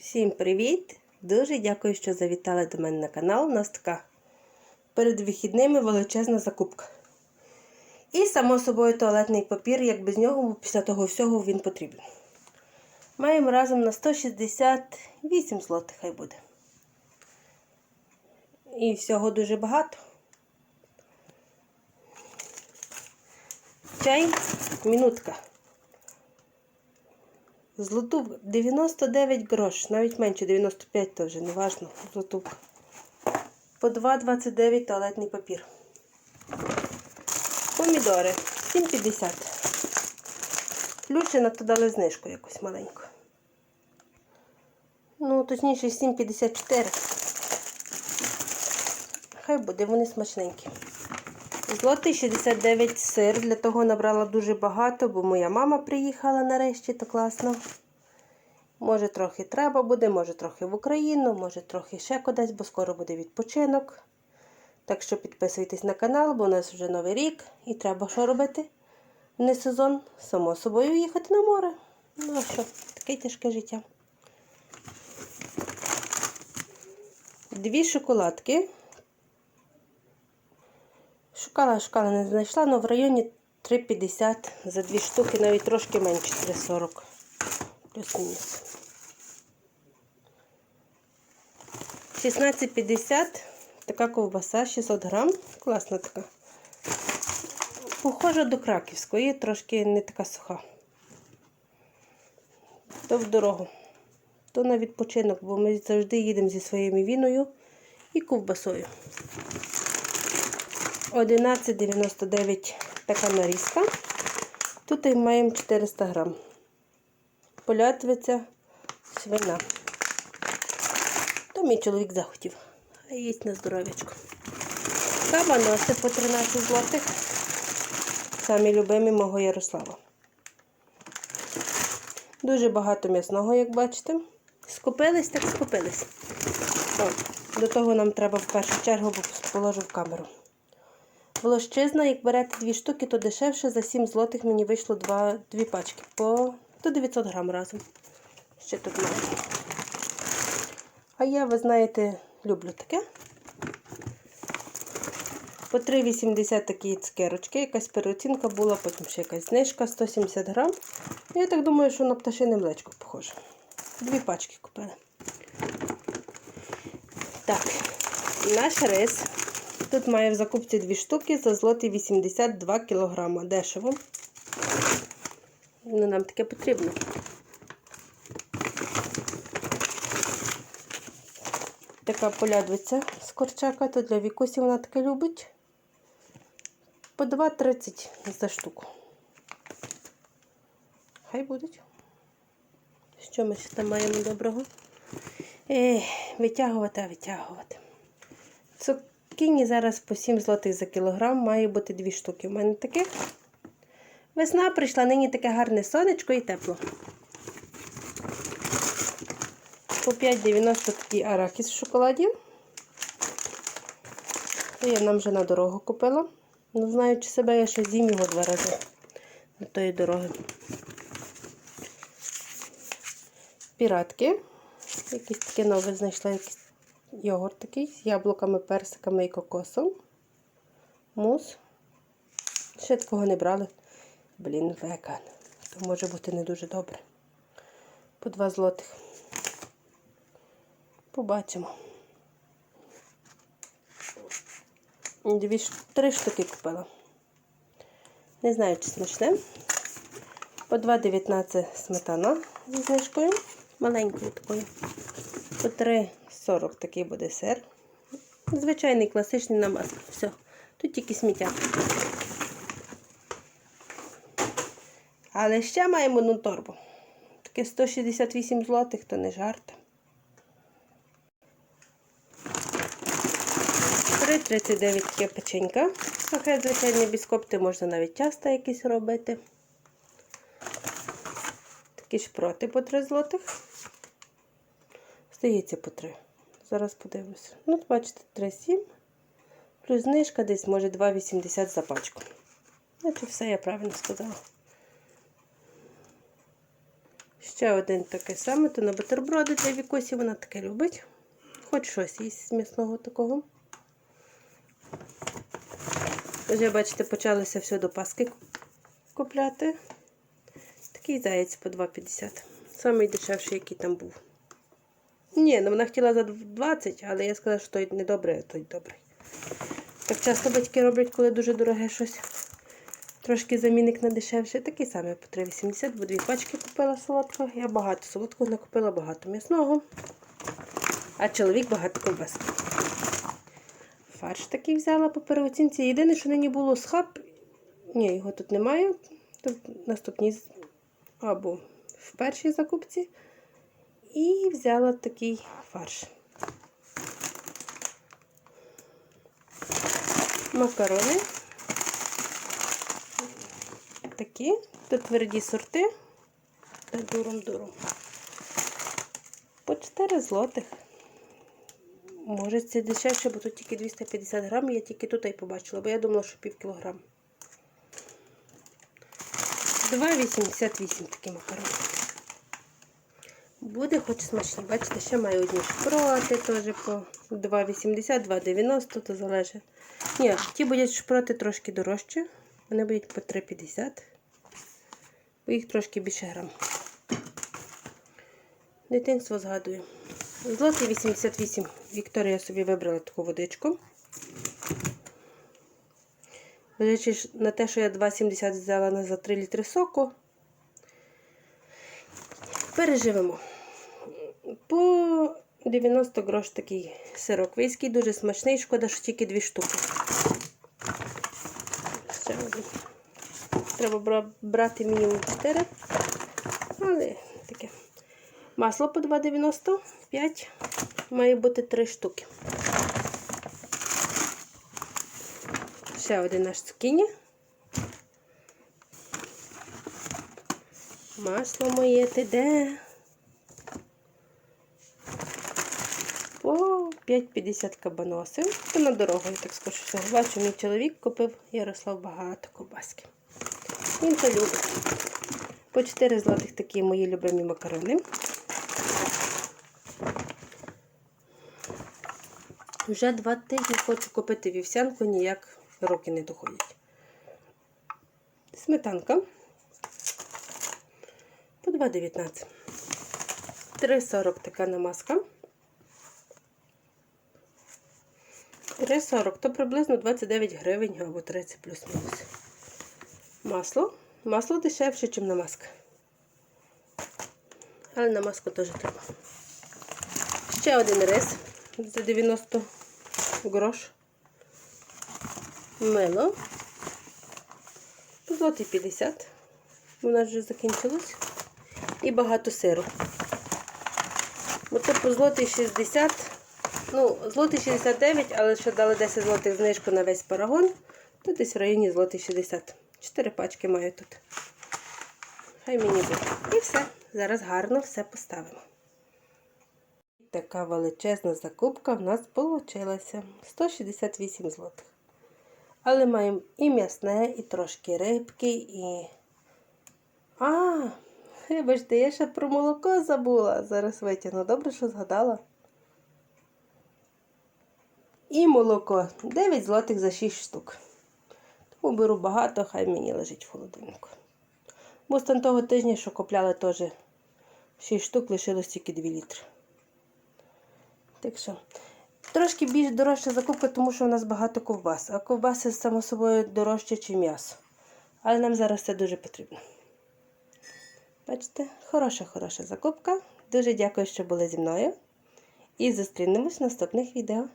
Всім привіт! Дуже дякую, що завітали до мене на канал. У нас така перед вихідними величезна закупка. І, само собою, туалетний папір, як без нього, після того всього він потрібен. Маємо разом на 168 злотих, хай буде. І всього дуже багато. Чай, минутка. Злотувка 99 грош, навіть менше 95, то вже не важно. Злотувка. По 2,29 туалетний папір. Помідори 7,50. Лючина то дали знижку якусь маленьку. Ну, точніше, 7,54. Хай буде, вони смачненькі. Злотий 69 сир. Для того набрала дуже багато, бо моя мама приїхала нарешті, то класно. Може, трохи треба буде, може трохи в Україну, може трохи ще кудись, бо скоро буде відпочинок. Так що підписуйтесь на канал, бо у нас вже новий рік і треба що робити? Не сезон, само собою їхати на море. Ну а що, таке тяжке життя. Дві шоколадки. Шукала, шукала, не знайшла, але в районі 3,50 за дві штуки, навіть трошки менше 3,40. Плюс-мінус. 16,50 така ковбаса, 600 грам. Класна така. Похожа до краківської, трошки не така суха. То в дорогу. То на відпочинок, бо ми завжди їдемо зі своєю віною і ковбасою. 11,99 така нарізка. Тут і маємо 400 грам. Полятвиця свина. То мій чоловік захотів. А їсть на здоров'ячко. Кабаноси по 13 злотих. Самі любимі мого Ярослава. Дуже багато м'ясного, як бачите. Скупились, так скупились. О, до того нам треба в першу чергу, бо положу в камеру. Волощизна, як берете дві штуки, то дешевше за 7 злотих мені вийшло два, дві пачки по до 900 грам разом. Ще тут маю. А я, ви знаєте, люблю таке. По 3,80 такі цукерочки, якась переоцінка була, потім ще якась знижка 170 грам. Я так думаю, що на пташине млечко похоже. Дві пачки купили. Так, наш рис. Тут має в закупці дві штуки за злотий 82 кг. Дешево. Ну, нам таке потрібно. Така полядвиця з корчака, то для вікусі вона таке любить. По 2,30 за штуку. Хай будуть. Що ми ще там маємо доброго? Ех, витягувати, а витягувати. Цукіні зараз по 7 злотих за кілограм, має бути дві штуки. У мене таке. Весна прийшла, нині таке гарне сонечко і тепло. По 5,90 такий арахіс в шоколаді. Це я нам вже на дорогу купила. Ну, знаючи себе, я ще з'їм його два рази до тої дороги. Піратки. Якісь таке нове знайшла якийсь йогурт такий з яблуками, персиками і кокосом. Мус. Ще такого не брали. Блін, веган. То може бути не дуже добре. По 2 злотих. Побачимо. Дві, три штуки купила. Не знаю, чи смачне. По 2,19 сметана зі знижкою. Маленькою такою. По 3,40 такий буде сир. Звичайний класичний намаз. Все. Тут тільки сміття. Але ще маємо одну торбу. Таке 168 злотих, то не жарт. 3,39 таке печенька. Сухе, звичайні біскопти, можна навіть часто якісь робити. Такі шпроти по 3 злотих. Здається, по 3. Зараз подивлюся. Ну, бачите, 3,7. Плюс знижка десь, може, 2,80 за пачку. Значить, все я правильно сказала. Ще один такий самий, то на бутерброди для Вікосі вона таке любить. Хоч щось їсть м'ясного такого. Вже, бачите, почалося все до Паски купляти. Такий заєць по 2,50. Самий дешевший, який там був. Ні, ну вона хотіла за 20, але я сказала, що той не добрий, а той добрий. Так часто батьки роблять, коли дуже дороге щось. Трошки замінник на дешевше. Такий самий по 3,80, бо дві пачки купила солодкого. Я багато солодкого накупила, багато м'ясного. А чоловік багато ковбаски. Фарш такий взяла по переоцінці. Єдине, що нині було схаб. Ні, його тут немає. Тут наступній або в першій закупці. І взяла такий фарш. Макарони. Такі. Тут тверді сорти. Та дуром-дуром. По 4 злотих. Може, це дешевше, бо тут тільки 250 грам, я тільки тут і побачила, бо я думала, що пів кілограм. 2,88 такі макарони. Буде хоч смачні. Бачите, ще маю одні шпроти теж по 2,80, 2,90, то залежить. Ні, ті будуть шпроти трошки дорожче. Вони будуть по 3,50. Бо їх трошки більше грам. Дитинство згадую. Злотий 88. Вікторія собі вибрала таку водичку. До на те, що я 2,70 взяла за 3 літри соку. Переживемо. По 90 грош такий сирок вийський, дуже смачний, шкода, що тільки дві штуки. Ще один. Треба брати мінімум 4. Але таке. Масло по 2,95. Має бути 3 штуки. Ще один наш цукіні. Масло моє ти де? По 5,50 кабаносів. Це на дорогу, я так скажу. Все. Бачу, мій чоловік купив Ярослав багато ковбаски. Він це любить. По 4 злотих такі мої любимі макарони. Вже два тижні хочу купити вівсянку, ніяк роки не доходять. Сметанка по 2,19. 3,40 така намазка. 3,40 то приблизно 29 гривень або 30 плюс-мінус. Масло. Масло дешевше, ніж намазка. Але намазку теж треба. Ще один рис за 90 грош. Мило. Злотий 50. У нас вже закінчилось. І багато сиру. Бо це по злотий 60. Ну, злотий 69, але ще дали 10 злотих знижку на весь парагон. То десь в районі злотий 60. Чотири пачки маю тут. Хай мені буде. І все. Зараз гарно все поставимо. Така величезна закупка в нас вийшла. 168 злотих. Але маємо і м'ясне, і трошки рибки, і. А, вибачте, я ще про молоко забула. Зараз витягну. Добре, що згадала. І молоко. 9 злотих за 6 штук. Тому беру багато, хай мені лежить в холодильнику. Бо з того тижня, що купляли теж 6 штук, лишилось тільки 2 літри. Так що, трошки більш дорожча закупка, тому що у нас багато ковбас. А ковбаси, само собою, дорожче, ніж м'ясо. Але нам зараз це дуже потрібно. Бачите, хороша, хороша закупка. Дуже дякую, що були зі мною. І зустрінемось в наступних відео.